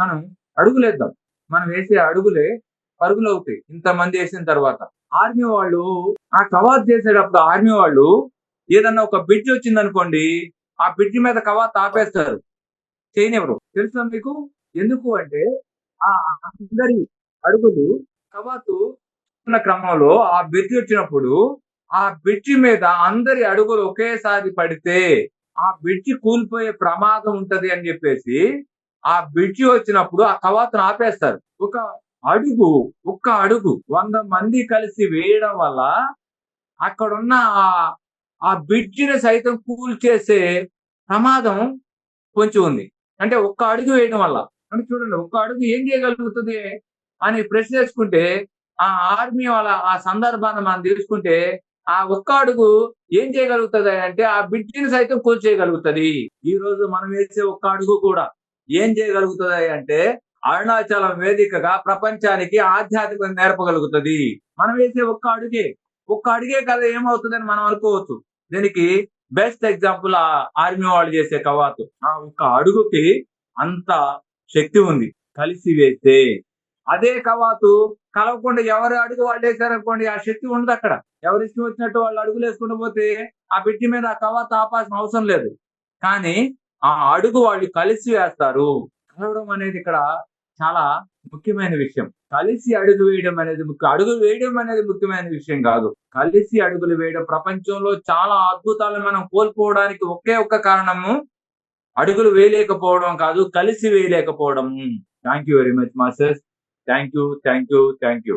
మనం అడుగులేద్దాం. మనం వేసే అడుగులే పరుగులు అవుతాయి. ఇంతమంది వేసిన తర్వాత ఆర్మీ వాళ్ళు ఆ కవాత్ చేసేటప్పుడు ఆర్మీ వాళ్ళు ఏదన్నా ఒక బ్రిడ్జ్ వచ్చింది అనుకోండి ఆ బ్రిడ్జ్ మీద కవాత్ ఆపేస్తారు. చేయనివ్వరు. తెలుసా మీకు? ఎందుకు అంటే ఆ అందరి అడుగులు కవాతు ఉన్న క్రమంలో ఆ బ్రిడ్జ్ వచ్చినప్పుడు ఆ బ్రిడ్జి మీద అందరి అడుగులు ఒకేసారి పడితే ఆ బ్రిడ్జి కూలిపోయే ప్రమాదం ఉంటది అని చెప్పేసి ఆ బ్రిడ్జి వచ్చినప్పుడు ఆ కవాతును ఆపేస్తారు. ఒక అడుగు ఒక్క అడుగు వంద మంది కలిసి వేయడం వల్ల అక్కడున్న ఆ ఆ బిడ్జిని సైతం కూల్చేసే ప్రమాదం కొంచెం ఉంది. అంటే ఒక్క అడుగు వేయడం వల్ల. అంటే చూడండి ఒక్క అడుగు ఏం చేయగలుగుతుంది అని ప్రశ్న చేసుకుంటే ఆ ఆర్మీ వాళ్ళ ఆ సందర్భాన్ని మనం తీసుకుంటే ఆ ఒక్క అడుగు ఏం చేయగలుగుతుంది అంటే ఆ బిడ్జిని సైతం కూల్చేయగలుగుతుంది ఈ రోజు మనం వేసే ఒక్క అడుగు కూడా ఏం చేయగలుగుతుంది అంటే అరుణాచలం వేదికగా ప్రపంచానికి ఆధ్యాత్మికత నేర్పగలుగుతుంది. మనం వేసే ఒక్క అడుగే ఒక్క అడుగే కదా ఏమవుతుందని మనం అనుకోవచ్చు. దీనికి బెస్ట్ ఎగ్జాంపుల్ ఆ ఆర్మీ వాళ్ళు చేసే కవాతు. ఆ ఒక్క అడుగుకి అంత శక్తి ఉంది. కలిసి వేస్తే. అదే కవాతు కలవకుండా ఎవరు అడుగు వాళ్ళు వేసారనుకోండి ఆ శక్తి ఉండదు అక్కడ. ఎవరి ఇష్టం వచ్చినట్టు వాళ్ళు అడుగులు వేసుకుంటూ పోతే ఆ బిడ్డ మీద ఆ కవాతు ఆపాల్సిన అవసరం లేదు. కానీ ఆ అడుగు వాళ్ళు కలిసి వేస్తారు. కలవడం అనేది ఇక్కడ చాలా ముఖ్యమైన విషయం. కలిసి అడుగు వేయడం అనేది ముఖ్య. అడుగు వేయడం అనేది ముఖ్యమైన విషయం కాదు. కలిసి అడుగులు వేయడం ప్రపంచంలో చాలా అద్భుతాలను మనం కోల్పోవడానికి ఒకే ఒక్క కారణము అడుగులు వేయలేకపోవడం కాదు కలిసి వేయలేకపోవడం. Thank you very much masters thank you thank you thank you